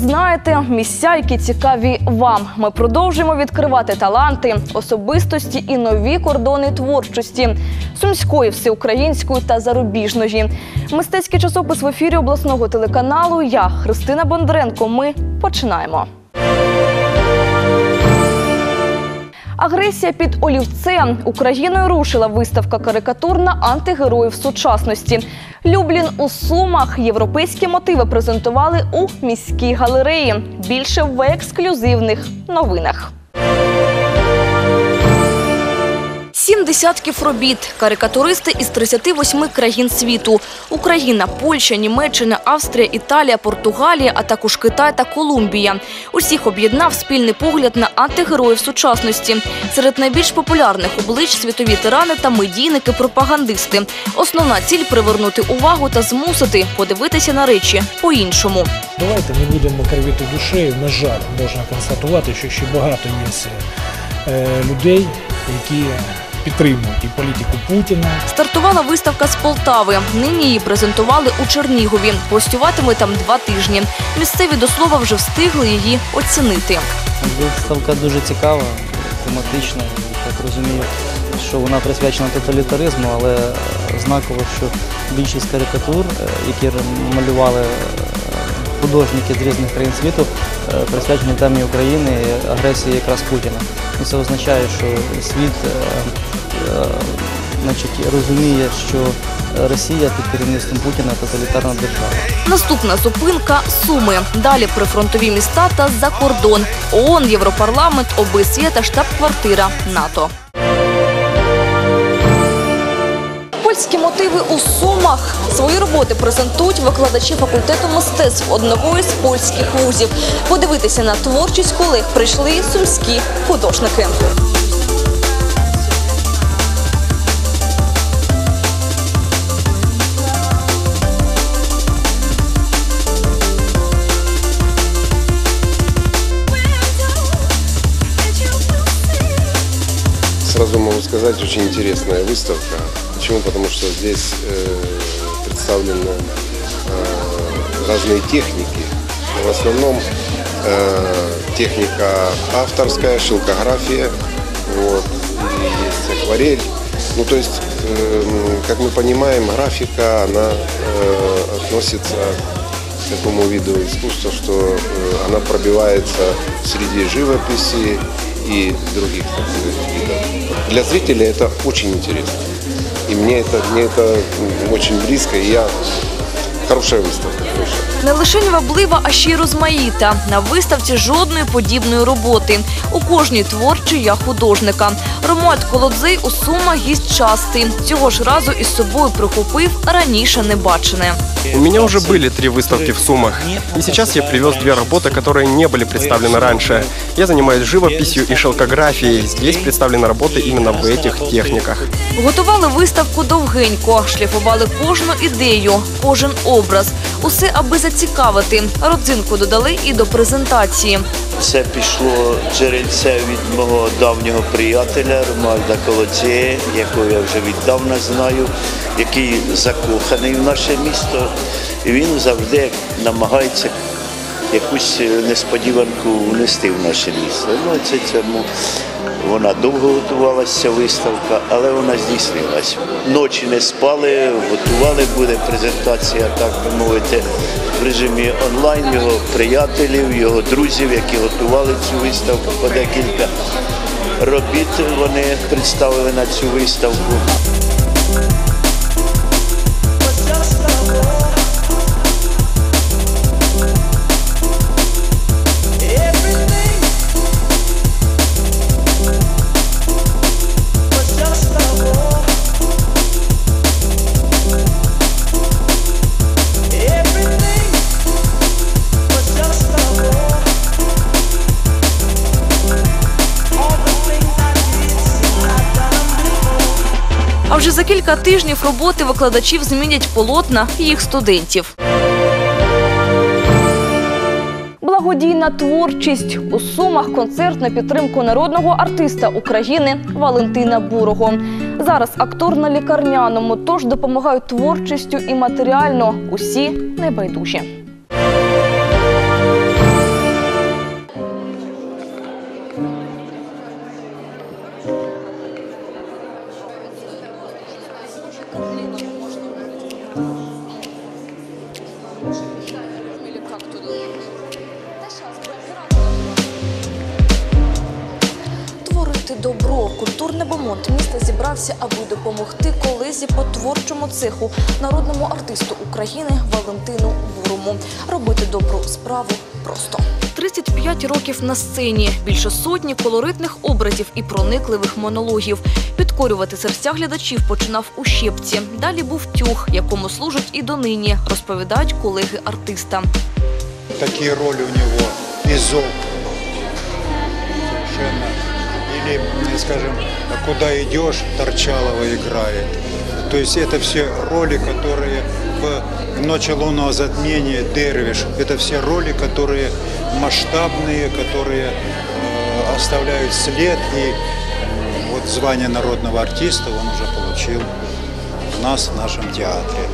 знаєте, місця, які цікаві вам. Ми продовжуємо відкривати таланти, особистості і нові кордони творчості сумської, всеукраїнської та зарубіжної. Мистецький часопис в ефірі обласного телеканалу. Я Христина Бондаренко. Ми починаємо. Агресія під олівцем Україною рушила виставка карикатур на антигероїв сучасності. Люблін у Сумах європейські мотиви презентували у міській галереї. Більше в ексклюзивних новинах. Сім десятків робіт. Карикатуристи із 38 країн світу: Україна, Польща, Німеччина, Австрія, Італія, Португалія, а також Китай та Колумбія. Усіх об'єднав спільний погляд на антигероїв сучасності. Серед найбільш популярних облич світові тирани та медійники-пропагандисти. Основна ціль привернути увагу та змусити подивитися на речі по-іншому. Давайте не будемо кривити душею. На жаль, можна констатувати, що ще багато є е, людей, які підтримують і політику Путіна. Стартувала виставка з Полтави. Нині її презентували у Чернігові. Гостюватиме там два тижні. Місцеві до слова вже встигли її оцінити. Виставка дуже цікава, тематична. Я Так розумію, що вона присвячена тоталітаризму, але знаково, що більшість карикатур, е, які малювали е, художники з різних країн світу, е, присвячені темі України агресії якраз Путіна. І це означає, що світ е, е, значить, розуміє, що Росія під керівництвом Путіна тоталітарна держава. Наступна зупинка Суми. Далі прифронтові міста та за кордон. ООН, Європарламент, ОБСЄ та штаб-квартира НАТО. Польські мотиви у Сумах. Свої роботи презентують викладачі факультету мистецтв одного із польських вузів. Подивитися на творчість колег прийшли сумські художники. Сразу могу сказать, очень интересная выставка. Почему? Потому что здесь э, представлены э, разные техники. В основном э, техника авторская, шелкография, вот, есть акварель. Ну, то есть, э, как мы понимаем, графика, она э, относится к такому виду искусства, что э, она пробивается среди живописи и других так видов. Для зрителя это очень интересно. И мне это, мне это м, очень близко, и я... Хорошая выставка, хорошая. Не лише ніваблива, а ще й розмаїта. На виставці жодної подібної роботи. У кожній творчій я художника. Ромуальд Колодзей у Сумах гість частий. Цього ж разу із собою прихопив раніше небачене. У меня уже были три выставки в Сумах, и сейчас я привез две работы, которые не были представлены раньше. Я занимаюсь живописью и шелкографией. Здесь представлены работы именно в этих техниках. Готували виставку довгенько, шліфували кожну ідею, кожен образ. Усе аби зацікавити. Родзинку додали і до презентації. Це пішло джерельце від мого давнього приятеля Ромальда Колоцея, якого я вже віддавна знаю, який закоханий в наше місто. І він завжди намагається якусь несподіванку внести в наше місто. Ну, це цьому вона довго готувалася виставка, але вона здійснилась. Ночі не спали, готували, буде презентація, так би мовити, в режимі онлайн його приятелів, його друзів, які готували цю виставку по декілька робіт. Вони представили на цю виставку. А вже за кілька тижнів роботи викладачів змінять полотна їх студентів. Благодійна творчість у Сумах концерт на підтримку народного артиста України Валентина Бурого. Зараз актор на лікарняному, тож допомагають творчістю і матеріально усі небайдужі. Міста аби допомогти колезі по творчому цеху, народному артисту України Валентину Бурому. Робити добру справу просто. 35 років на сцені, більше сотні колоритних образів і проникливих монологів. Підкорювати серця глядачів починав у щепці. Далі був тюг, якому служить і донині, розповідають колеги артиста. такие роли у него изо совершенно м, скажем куда идешь торчалова играет. То есть это все роли которые в ночи лунного затмения дервиш это все роли которые масштабные которые э, оставляют след. И м, вот звание народного артиста он уже получил у нас в нашем театре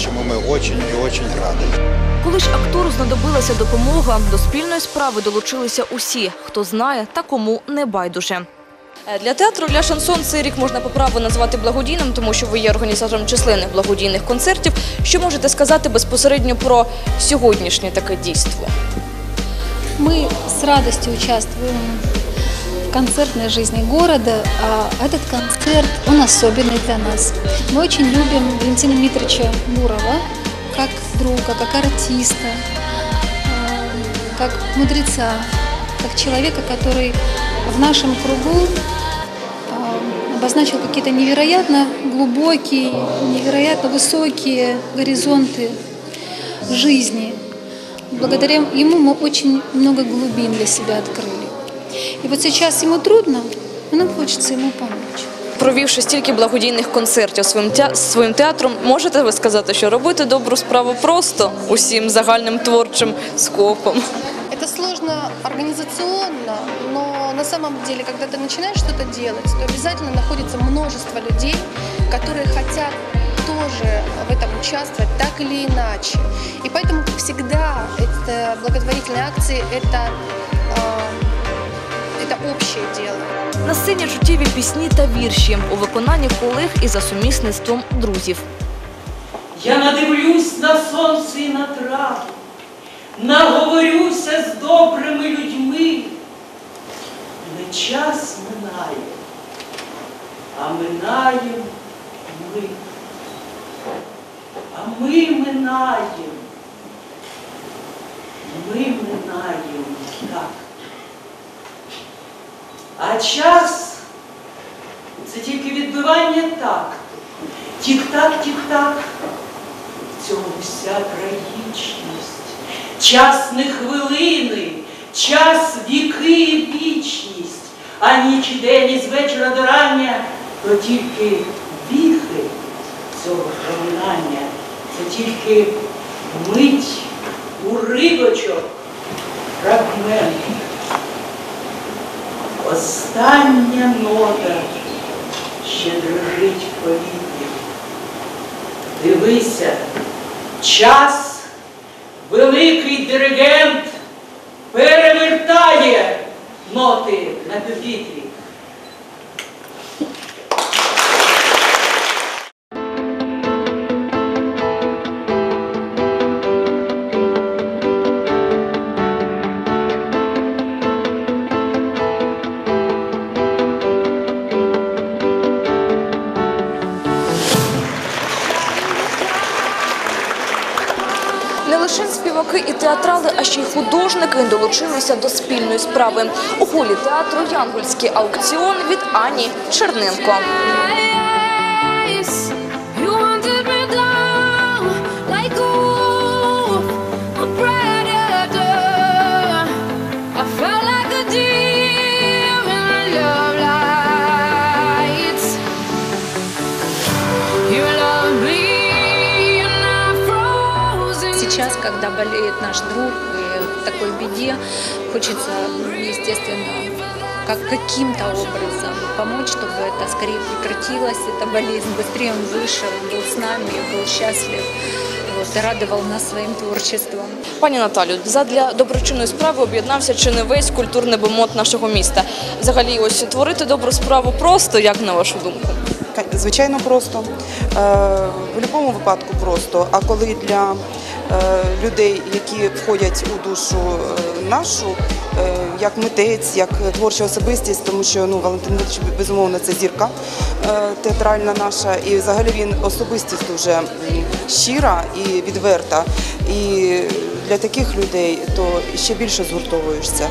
чему мы очень и очень рады Коли ж актору знадобилася допомога, до спільної справи долучилися усі, хто знає та кому не байдуже. Е, Для театру для шансон цей рік можна по праву назвати благодійним, тому що ви є організатором численних благодійних концертів. Що можете сказати безпосередньо про сьогоднішнє таке дійство? Мы с радостью участвуем в концертной жизни города, а этот концерт, он особенный для нас. Мы очень любим Валентина Дмитриевича Бурова как друга, как артиста, э, как мудреца, как человека, который в нашем кругу э, обозначил какие-то невероятно глубокие, невероятно высокие горизонты жизни. Благодаря ему мы очень много глубин для себя открыли. И вот сейчас ему трудно, но нам хочется ему помочь. Провівши стільки благодійних концертів своїм тя... своїм театром, можете ви сказати, що робити добру справу просто усім загальним творчим скопом? Это сложно организационно, но на самом деле, когда ты начинаешь что-то делать, то обязательно находится множество людей, которые хотят тоже в этом участвовать так или иначе. И поэтому, как всегда, это благотворительные акции это, э, это общее дело. На сцені чуттєві пісні та вірші у виконанні колег і за сумісництвом друзів. Я надивлюсь на сонце і на траву, наговорюся з добрими людьми. Не час минає, а минаєм ми. А ми минаєм. Ми минаєм так. А час це тільки відбивання такту. Тік-так, тік-так. В цьому вся трагічність. Час не хвилини, час віки і вічність, а ніч і день із вечора до рання, то тільки віхи цього проминання, це тільки мить уривочок, фрагмент. Остання нота ще дрожить в повітрі. Дивися, час, великий диригент перевертає ноти на пюпітрі. Не лише співаки і театрали, а ще й художники долучилися до спільної справи. У холі театру Янгольський аукціон від Ані Черненко. Сейчас, когда болеет наш друг и в такой беде, хочется, естественно, как каким-то образом помочь, чтобы это скорее прекратилось, эта болезнь, быстрее он вышел, был с нами, был счастлив, вот, и радовал нас своим творчеством. Пані Наталю, задля доброчинної справи об'єднався чи не весь культурний бомот нашого міста. Взагалі, ось творити добру справу просто, як на вашу думку? ка- звичайно, просто. Е, В будь-якому випадку просто. А коли для е, людей, які входять у душу е, нашу, е, як митець, як творча особистість, тому що ну, Валентин Дмитрович, безумовно, це зірка е, театральна наша, і взагалі він особистість дуже щира і відверта. І для таких людей то ще більше згуртовуєшся.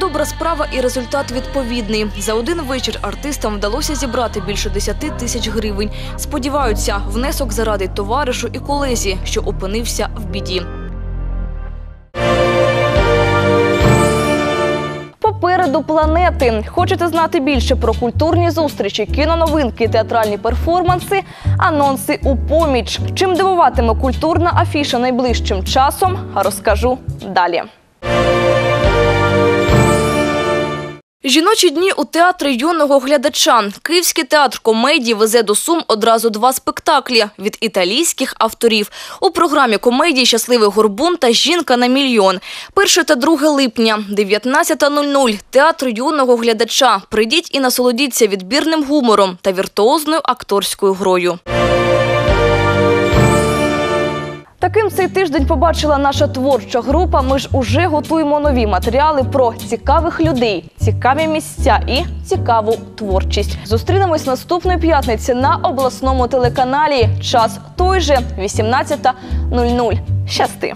Добра справа і результат відповідний. За один вечір артистам вдалося зібрати більше 10 тисяч гривень. Сподіваються, внесок заради товаришу і колезі, що опинився в біді. Попереду планети. Хочете знати більше про культурні зустрічі, кіноновинки, театральні перформанси, анонси у поміч. Чим дивуватиме культурна афіша найближчим часом, розкажу далі. Жіночі дні у театрі юного глядача. Київський театр комедії везе до Сум одразу два спектаклі від італійських авторів. У програмі комедії Щасливий горбун та Жінка на мільйон. 1 та 2 липня, 19.00. Театр юного глядача. Прийдіть і насолодіться відбірним гумором та віртуозною акторською грою. Таким цей тиждень побачила наша творча група. Ми ж уже готуємо нові матеріали про цікавих людей, цікаві місця і цікаву творчість. Зустрінемось наступної п'ятниці на обласному телеканалі. Час той же 18.00. Щасти!